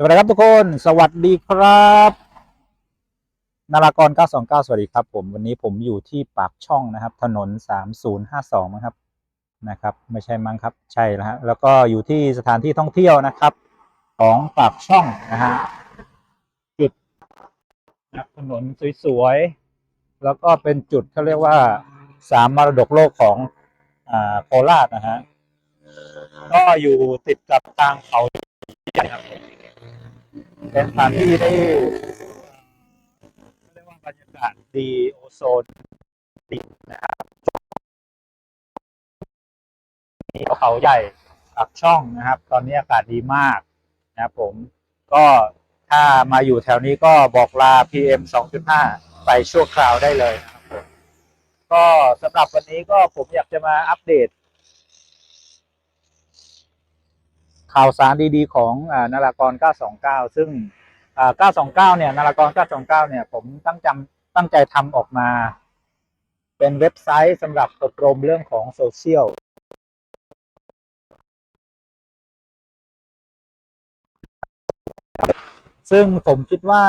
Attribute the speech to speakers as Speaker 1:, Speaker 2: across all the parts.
Speaker 1: สวัสดีครับทุกคน สวัสดีครับนารากร 929 สวัสดีครับผม วันนี้ผมอยู่ที่ปากช่องนะครับ ถนน 3052นะครับ นะครับ ไม่ใช่มั้งครับ ใช่แล้วฮะ แล้วก็อยู่ที่สถานที่ท่องเที่ยวนะครับ ของปากช่องนะฮะ จุดนะถนนสวยๆ แล้วก็เป็นจุดเขาเรียกว่าสามมรดกโลกของอ่าโคราชนะฮะ ก็อยู่ติดกับทางเขาใหญ่ครับ เป็นสถานที่ที่เรียกว่าบรรยากาศดีโอโซนดีนะครับมีเขาใหญ่ปากช่องนะครับ ตอนนี้อากาศดีมากนะครับผมก็ถ้ามาอยู่แถวนี้ก็บอกลา PM 2.5 ไปชั่วคราวได้เลยนะครับผมก็สำหรับวันนี้ก็ผมอยากจะมาอัปเดต ข่าวสารดีๆ ของนารากร 929 ซึ่ง 929 เนี่ยนารากร 929 เนี่ย ผมตั้งจำตั้งใจทำออกมา เป็นเว็บไซต์สำหรับอบรมเรื่องของโซเชียลซึ่งผมคิดว่า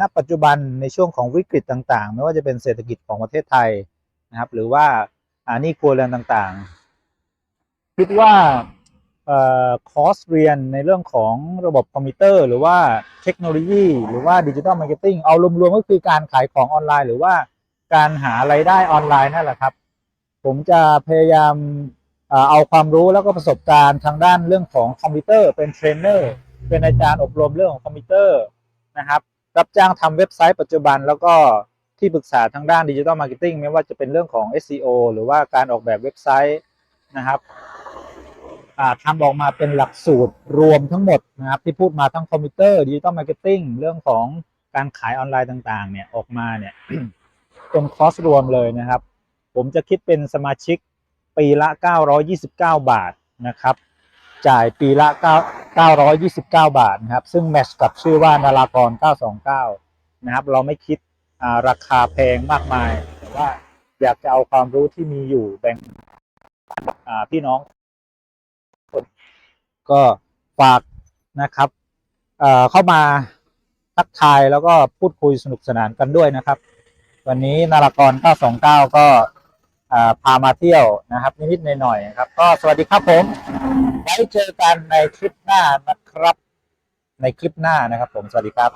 Speaker 1: ณปัจจุบันในช่วงของวิกฤตต่าง ๆ ไม่ว่าจะเป็นเศรษฐกิจของประเทศไทยนะครับ หรือว่าอ่านี่ครัวเรือนต่างๆ คิดว่า คอร์สเรียนในเรื่องของระบบคอมพิวเตอร์ หรือว่าเทคโนโลยี หรือว่าดิจิทัลมาร์เก็ตติ้งเอารวมๆก็คือการขายของออนไลน์ หรือว่าการหาไรายได้ออนไลน์นั่นแหละครับ ผมจะพยายามเอาความรู้แล้วก็ประสบการณ์ทางด้านเรื่องของคอมพิวเตอร์เป็นเทรนเนอร์เป็นอาจารย์อบรมเรื่องของคอมพิวเตอร์นะครับรับจ้างทำเว็บไซต์ปัจจุบันแล้วก็ที่ปรึกษาทางด้านดิจิทัลมาร์เก็ตติ้งไม่ว่าจะเป็นเรื่องของ SEO หรือว่าการออกแบบเว็บไซต์นะครับ ทำออกมาเป็นหลักสูตรรวมทั้งหมดนะครับที่พูดมาทั้งคอมพิวเตอร์ดิจิตอลมาร์เก็ตติ้งเรื่องของการขายออนไลน์ต่างๆ เนี่ยออกมาเนี่ยเป็นคอสรวมเลยนะครับ ผมจะคิดเป็นสมาชิกปีละ 929 บาทนะครับ จ่ายปีละ 9 929 บาทนะครับ ซึ่งแมทช์กับชื่อว่า นารากร 929 นะครับ เราไม่คิดราคาแพงมากมาย แต่ว่าอยากจะเอาความรู้ที่มีอยู่แบ่งพี่น้อง ก็ฝากนะครับเอ่อเข้ามาทักทายแล้วก็พูดคุยสนุกสนานกันด้วยนะครับ วันนี้นารากร 929 ก็พามาเที่ยวนะครับ นิดๆหน่อยๆครับ ก็สวัสดีครับผมไว้เจอกันในคลิปหน้านะครับ ในคลิปหน้านะครับผมสวัสดีครับ